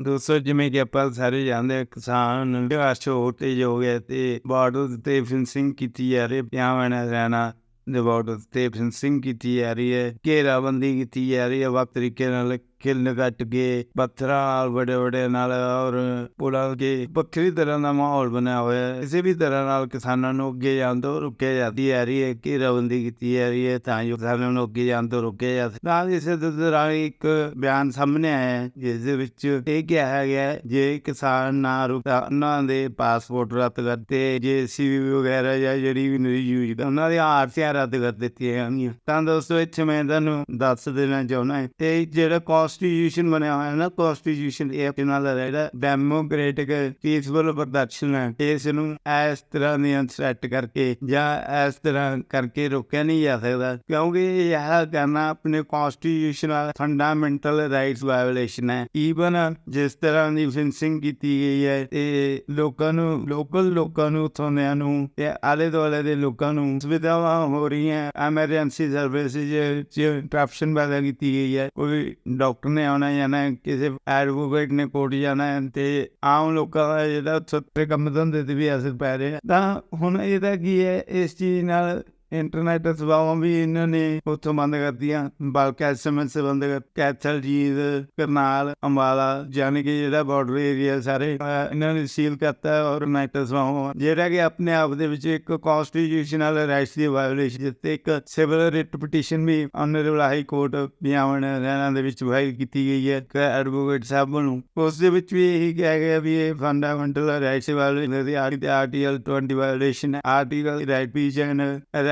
ਦੋਸਤੋ ਜਿਵੇਂ ਕਿ ਆਪਾਂ ਸਾਰੇ ਜਾਣਦੇ ਹਾਂ, ਕਿਸਾਨ ਵਿਆਸ ਸ਼ੋਰਟੇਜ ਹੋ ਗਿਆ ਤੇ ਬਾਰਡਰ ਤੇ ਫੈਂਸਿੰਗ ਕੀਤੀ ਜਾ ਰਹੀ ਹੈ ਪਿਆਵਨ ਹਰਿਆਣਾ ਦੇ ਬਾਰਡਰ ਤੇ ਫੈਂਸਿੰਗ ਕੀਤੀ ਜਾ ਰਹੀ ਹੈ, ਘੇਰਾਬੰਦੀ ਕੀਤੀ ਜਾ ਰਹੀ ਹੈ ਵੱਖ ਤਰੀਕੇ ਨਾਲ ਕਿੱਲ ਕੱਟ ਕੇ ਪੱਥਰਾਂ ਵੱਡੇ ਵੱਡੇ ਨਾਲ ਔਰ ਪੁਲਾਂ ਕੇ ਵੱਖਰੀ ਤਰ੍ਹਾਂ ਦਾ ਮਾਹੌਲ ਬਣਿਆ ਹੋਇਆ ਹੈ। ਕਿਸੇ ਵੀ ਤਰ੍ਹਾਂ ਨਾਲ ਕਿਸਾਨਾਂ ਨੂੰ ਅੱਗੇ ਜਾਣ ਤੋਂ ਰੁਕਿਆ ਜਾਂਦੀ ਜਾ ਰਹੀ ਹੈ ਘੇਰਾਬੰਦੀ ਕੀਤੀ ਜਾ ਰਹੀ ਹੈ ਤਾਂ ਜੋ ਕਿਸਾਨਾਂ ਨੂੰ ਅੱਗੇ ਜਾਣ ਤੋਂ ਰੁਕਿਆ ਜਾ ਸਕੇ। ਨਾਲ ਇਸੇ ਦੌਰਾਨ ਇੱਕ ਬਿਆਨ ਸਾਹਮਣੇ ਆਇਆ ਹੈ, ਜਿਸ ਦੇ ਵਿੱਚ ਇਹ ਕਿਹਾ ਗਿਆ ਜੇ ਕਿਸਾਨ ਨਾ ਰੁਕਾ ਉਹਨਾਂ ਦੇ ਪਾਸਪੋਰਟ ਰੱਦ ਕਰਤੇ ਜੇ ਸੀਵੀ ਵਗੈਰਾ ਜਾਂ ਜਿਹੜੀ ਵੀ ਨਹੀਂ ਯੂਜ਼ ਉਹਨਾਂ ਦੀਆਂ ਆਰਸੀਆਂ ਰੱਦ ਕਰ ਦਿੱਤੀਆਂ ਜਾਣਗੀਆਂ। ਤਾਂ ਦੋਸਤੋ, ਇੱਥੇ ਮੈਂ ਤੁਹਾਨੂੰ ਦੱਸ ਦੇਣਾ ਚਾਹੁੰਦਾ ਹਾਂ ਤੇ ਜਿਹੜਾ ਕਨਸਟੀਟਿਊਸ਼ਨ ਬਣਿਆ ਹੋਇਆ ਹੈ ਨਾ ਕਨਸਟੀਟਿਊਸ਼ਨ ਇਹ ਨਾਲ ਜਿਹੜਾ ਡੈਮੋਕ੍ਰੈਟਿਕ ਪੀਸਫੁਲ ਪ੍ਰੋਡਕਸ਼ਨ ਹੈ। ਇਸ ਨੂੰ ਇਸ ਤਰ੍ਹਾਂ ਦੀਆਂ ਸੈੱਟ ਕਰਕੇ ਜਾਂ ਇਸ ਤਰ੍ਹਾਂ ਕਰਕੇ ਰੋਕਿਆ ਨਹੀਂ ਜਾ ਸਕਦਾ। ਕਿਉਂਕਿ ਇਹ ਕਰਨਾ ਆਪਣੇ ਕਨਸਟੀਟਿਊਸ਼ਨ ਫੰਡਾਮੈਂਟਲ ਰਾਈਟਸ ਵਾਇਓਲੇਸ਼ਨ ਹੈ। ਈਵਨ ਜਿਸ ਤਰ੍ਹਾਂ ਦੀ ਫਿੰਸਿੰਗ ਕੀਤੀ ਗਈ ਹੈ, ਤੇ ਲੋਕਾਂ ਨੂੰ ਲੋਕਲ ਲੋਕਾਂ ਨੂੰ ਥੋਨਿਆਂ ਨੂੰ ਤੇ ਆਲੇ ਦੁਆਲੇ ਦੇ ਲੋਕਾਂ ਨੂੰ ਸੁਵਿਧਾਵਾਂ ਹੋ ਰਹੀਆਂ। ਐਮਰਜੈਂਸੀ ਸਰਵਿਸਿਜ਼ ਚ ਕਰਪਸ਼ਨ ਪੈਦਾ ਕੀਤੀ ਗਈ ਹੈ। ਕੋਈ ਡਾਕਟਰ ਨੇ ਆਉਣਾ ਜਾਣਾ ਕਿਸੇ ਐਡਵੋਕੇਟ ਨੇ ਕੋਰਟ ਜਾਣਾ ਤੇ ਆਮ ਲੋਕਾਂ ਦਾ ਜਿਹੜਾ ਉੱਥੇ ਕੰਮ ਧੰਦੇ ਤੇ ਵੀ ਅਸਰ ਪੈ ਰਿਹਾ ਤਾਂ ਹੁਣ ਇਹਦਾ ਕੀ ਹੈ, ਇਸ ਚੀਜ਼ ਨਾਲ ਇੰਟਰਨੈਟ ਸੇਵਾਵਾਂ ਵੀ ਇਹਨਾਂ ਨੇ ਉੱਥੋਂ ਬੰਦ ਕਰਤੀਆਂ, ਬਲਕਿ ਐਸਐਮਐਸ ਬੰਦ ਕੈਥਲ ਜੀਤ ਕਰਨਾਲ, ਅੰਬਾਲਾ ਯਾਨੀ ਕਿ ਜਿਹੜਾ ਬਾਰਡਰ ਏਰੀਆ ਸਾਰੇ ਇਹਨਾਂ ਨੇ ਸੀਲ ਕਰਤਾ ਔਰ ਨੈਟ ਸੇਵਾਵਾਂ। ਜਿਹੜਾ ਕਿ ਆਪਣੇ ਆਪ ਦੇ ਵਿੱਚ ਇੱਕ ਕਨਸਟੀਟਿਊਸ਼ਨਲ ਰਾਈਟਸ ਦੀ ਵਾਇਓਲੇਸ਼ਨ ਜਿੱਤੇ ਇੱਕ ਸਿਵਲ ਰਿਟ ਪਟੀਸ਼ਨ ਵੀ ਆਨਰੇਬਲ ਹਾਈ ਕੋਰਟ ਬਿਆਨ ਹਰਿਆਣਾ ਦੇ ਵਿੱਚ ਫਾਈਲ ਕੀਤੀ ਗਈ ਹੈ ਐਡਵੋਕੇਟ ਸਾਹਿਬ ਨੂੰ ਉਸ ਦੇ ਵਿੱਚ ਵੀ ਇਹੀ ਕਿਹਾ ਗਿਆ ਵੀ ਇਹ fundamental rights violation the article 20 violation article right peace and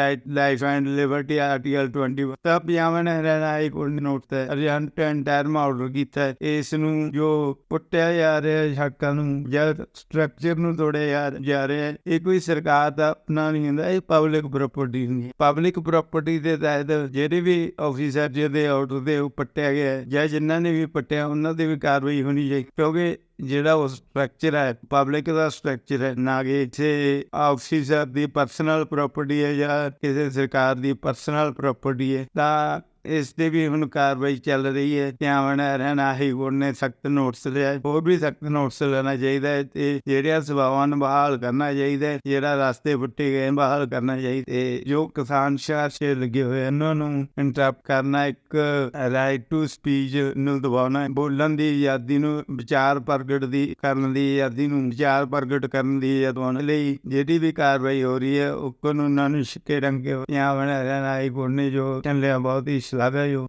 right life and liberty article 20 ਤਾਂ ਬਿਆਨ ਹਰਿਆਣਾ ਹਾਈ ਕੋਰਟ ਨੇ ਨੋਟ ਤੇ ਅਰਜੈਂਟ ਐਂਡ ਟਰਮ ਆਰਡਰ ਕੀਤਾ ਇਸ ਨੂੰ ਜੋ ਪੁੱਟਿਆ ਜਾ ਰਿਹਾ ਹੱਕਾਂ ਨੂੰ ਜਾਂ ਸਟਰਕਚਰ ਨੂੰ ਤੋੜਿਆ ਜਾ- ਰਿਹਾ ਇਹ ਕੋਈ ਸਰਕਾਰ ਦਾ ਆਪਣਾ ਨਹੀਂ ਹੁੰਦਾ, ਇਹ ਪਬਲਿਕ ਪ੍ਰਾਪਰਟੀ ਹੁੰਦੀ ਹੈ। ਪਬਲਿਕ ਪ੍ਰਾਪਰਟੀ ਦੇ ਤਹਿਤ ਜਿਹੜੇ ਵੀ ਆਫੀਸਰ ਜਿਹਦੇ ਆਰਡਰ ਦੇ ਉਹ ਪੱਟਿਆ ਗਿਆ ਜਾਂ ਜਿਨ੍ਹਾਂ ਨੇ ਵੀ ਪੱਟਿਆ, ਉਹਨਾਂ ਦੇ ਵੀ ਕਾਰਵਾਈ ਹੋਣੀ ਚਾਹੀਦੀ ਕਿਉਂਕਿ ਜਿਹੜਾ ਉਹ ਸਟਰਕਚਰ ਹੈ ਪਬਲਿਕ ਦਾ ਸਟਰਕਚਰ ਹੈ, ਨਾ ਕਿ ਕਿਸੇ ਆਫਿਸਰ ਦੀ ਪਰਸਨਲ ਪ੍ਰਾਪਰਟੀ ਹੈ ਜਾਂ ਕਿਸੇ ਸਰਕਾਰ ਦੀ ਪਰਸਨਲ ਪ੍ਰਾਪਰਟੀ ਹੈ, ਤਾਂ ਇਸ ਤੇ ਵੀ ਹੁਣ ਕਾਰਵਾਈ ਚੱਲ ਰਹੀ ਹੈ। ਧਿਆਨ ਰਹਿਣਾ ਹਾਈ ਕੋਰਟ ਨੇ ਸਖਤ ਨੋਟਿਸ ਲਿਆ। ਹੋਰ ਵੀ ਸਖਤ ਨੋਟਿਸ ਲੈਣਾ ਚਾਹੀਦਾ ਹੈ ਤੇ ਜਿਹੜੀਆਂ ਸੇਵਾਵਾਂ ਨੂੰ ਬਹਾਲ ਕਰਨਾ ਚਾਹੀਦਾ ਹੈ, ਜਿਹੜਾ ਰਸਤੇ ਪੁੱਟੇ ਗਏ ਬਹਾਲ ਕਰਨਾ ਚਾਹੀਦਾ ਤੇ ਜੋ ਕਿਸਾਨ ਸ਼ਾਰਸ਼ ਲੱਗੇ ਹੋਏ ਉਹਨਾਂ ਨੂੰ ਇੰਟਰਪਟ ਕਰਨਾ ਇੱਕ ਰਾਈਟ ਟੂ ਸਪੀਚ ਨੂੰ ਦਬਾਉਣਾ ਬੋਲਣ ਦੀ ਆਜ਼ਾਦੀ ਨੂੰ ਵਿਚਾਰ ਪ੍ਰਗਟ ਦੀ ਕਰਨ ਦੀ ਆਜ਼ਾਦੀ ਨੂੰ ਵਿਚਾਰ ਪ੍ਰਗਟ ਕਰਨ ਦੀ ਆਜ਼ਾਦੀ ਲਈ ਜਿਹੜੀ ਵੀ ਕਾਰਵਾਈ ਹੋ ਰਹੀ ਹੈ, ਉਹ ਕਾਨੂੰਨਾਂ ਨੂੰ ਛਿੱਕੇ ਰੰਗੇ ਜਾਂ ਬਣਾ ਰਹਿਣਾ। ਹਾਈ ਕੋਰਟ ਨੇ ਜੋ ਚੱਲਿਆ, ਬਹੁਤ ਹੀ Слава